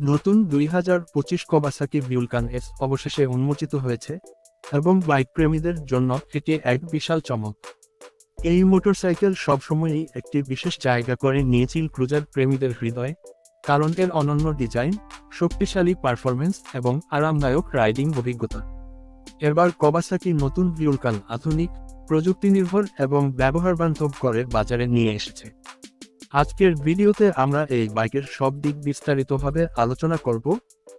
নতুন দুই হাজার পঁচিশ কবাসাকি ভিউলকান এস অবশেষে উন্মোচিত হয়েছে, এবং বাইক প্রেমীদের জন্য এটি এক বিশাল চমক। এই মোটরসাইকেল সবসময়ই একটি বিশেষ জায়গা করে নিয়েছিল ক্রুজার প্রেমীদের হৃদয়ে, কারণ এর অনন্য ডিজাইন, শক্তিশালী পারফরমেন্স এবং আরামদায়ক রাইডিং অভিজ্ঞতা। এবার কবাসাকি নতুন ভিউলকান আধুনিক প্রযুক্তি নির্ভর এবং ব্যবহারবান্ধব করে বাজারে নিয়ে এসেছে। আজকের ভিডিওতে আমরা এই বাইকের সব দিক বিস্তারিতভাবে আলোচনা করব,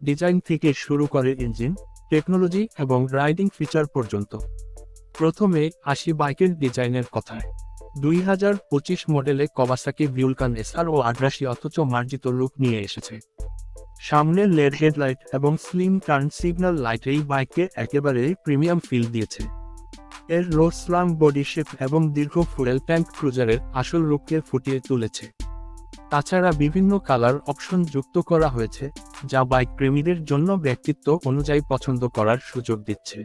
ডিজাইন থেকে শুরু করে ইঞ্জিন, টেকনোলজি এবং রাইডিং ফিচার পর্যন্ত। প্রথমে আসি বাইকের ডিজাইনের কথায়। দুই হাজার পঁচিশ মডেলে কবাসাকি ভিউলকান এসআর ও আগ্রাসী অথচ মার্জিত লুক নিয়ে এসেছে। সামনের লেড হেডলাইট এবং স্লিম টার্ন সিগন্যাল লাইট এই বাইককে একেবারে প্রিমিয়াম ফিল দিয়েছে। এর লো স্লাম বডি শেপ এবং দীর্ঘ ফুয়েল ট্যাঙ্ক ক্রুজারের আসল রূপকে ফুটিয়ে তুলেছে। তাছাড়া বিভিন্ন কালার অপশন যুক্ত করা হয়েছে, যা বাইক প্রেমীদের জন্য ব্যক্তিত্ব অনুযায়ী পছন্দ করার সুযোগ দিচ্ছে।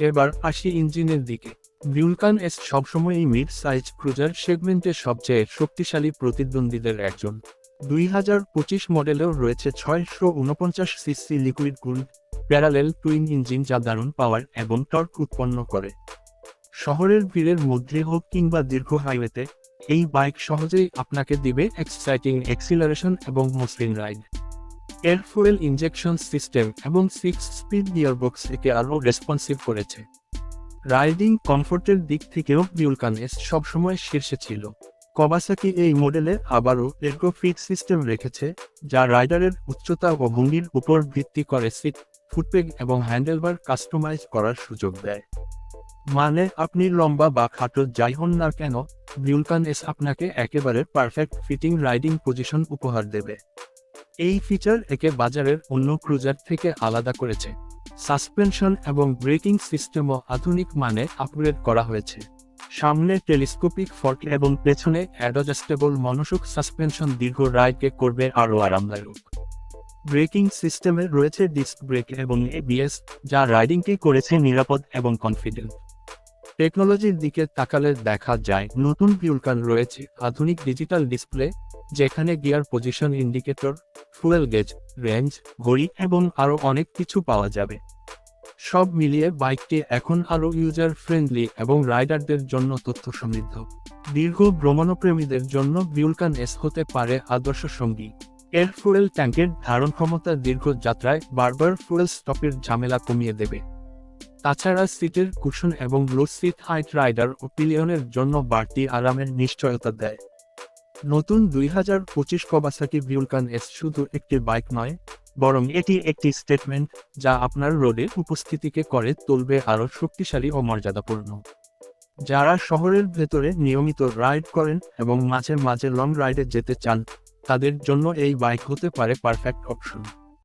এবার আসি ইঞ্জিনের দিকে। ভিউলকান এস সবসময়ই মিড সাইজ ক্রুজার সেগমেন্টে সবচেয়ে শক্তিশালী প্রতিদ্বন্দ্বীদের একজন। দুই হাজার পঁচিশ মডেলেও রয়েছে ছয়শো উনপঞ্চাশ CC liquid cool parallel twin engine যা দারুণ পাওয়ার এবং টর্ক উৎপন্ন করে। শহরের ভিড়ের মধ্যে হোক কিংবা দীর্ঘ হাইওয়েতে, এই বাইক সহজেই আপনাকে দিবে এক্সাইটিং এক্সিলারেশন এবং মসৃণ রাইড এর ফুয়েল ইনজেকশন সিস্টেম এবং সিক্স স্পিড গিয়ারবক্স একে আরও রেসপন্সিভ করেছে। রাইডিং কমফোর্টের দিক থেকেও বিউলকান এস সবসময় শীর্ষে ছিল। কবাসাকি এই মডেলে আবারও এরকো ফিট সিস্টেম রেখেছে, যা রাইডারের উচ্চতা ও ভঙ্গির উপর ভিত্তি করে সিট ফুটপেগ এবং হ্যান্ডেলবার কাস্টমাইজ করার সুযোগ দেয়। মানে আপনি লম্বা বা খাটো যাই হন না কেন বিউলকান এস আপনাকে একেবারে পারফেক্ট ফিটিং রাইডিং পজিশন উপহার দেবে। এই ফিচার একে বাজারের অন্য ক্রুজার থেকে আলাদা করেছে। সাসপেনশন এবং ব্রেকিং সিস্টেমও আধুনিক মানে আপগ্রেড করা হয়েছে। সামনে টেলিস্কোপিক ফর্ক এবং পেছনে অ্যাডজাস্টেবল মনোসুক সাসপেনশন দীর্ঘ রাইডকে করবে আরও আরামদায়ক। ব্রেকিং সিস্টেমে রয়েছে ডিস্ক ব্রেক এবং এবিএস যা রাইডিংকে করেছে নিরাপদ এবং কনফিডেন্ট। টেকনোলজির দিকে তাকালে দেখা যায় নতুন ভিউলকান রয়েছে, আধুনিক ডিজিটাল ডিসপ্লে, যেখানে gear position indicator, fuel gauge, range, ঘড়ি এবং আরও অনেক কিছু পাওয়া যাবে। সব মিলিয়ে বাইকটি এখন আরও ইউজার ফ্রেন্ডলি এবং রাইডারদের জন্য তথ্য সমৃদ্ধ। দীর্ঘ ভ্রমণপ্রেমীদের জন্য ভিউলকান এস হতে পারে আদর্শ সঙ্গী। এর ফুয়েল ট্যাঙ্কের ধারণ ক্ষমতা দীর্ঘ যাত্রায় বারবার ফুয়েল স্টপের ঝামেলা কমিয়ে দেবে। তাছাড়া সিটের কুশন এবং লো সিট হাইট রাইডার ও পিলিয়নের জন্য বাড়তি আরামের নিশ্চয়তা দেয়। নতুন দুই হাজার পঁচিশ কবাসাকি ভিউলকান এস শুধু একটি বাইক নয়, বরং এটি একটি স্টেটমেন্ট যা আপনার রোডে উপস্থিতিকে করে, তুলবে আরও শক্তিশালী ও মর্যাদাপূর্ণ। যারা শহরের ভেতরে নিয়মিত রাইড করেন এবং মাঝে মাঝে লং রাইডে যেতে চান তাদের জন্য এই বাইক হতে পারে পারফেক্ট অপশন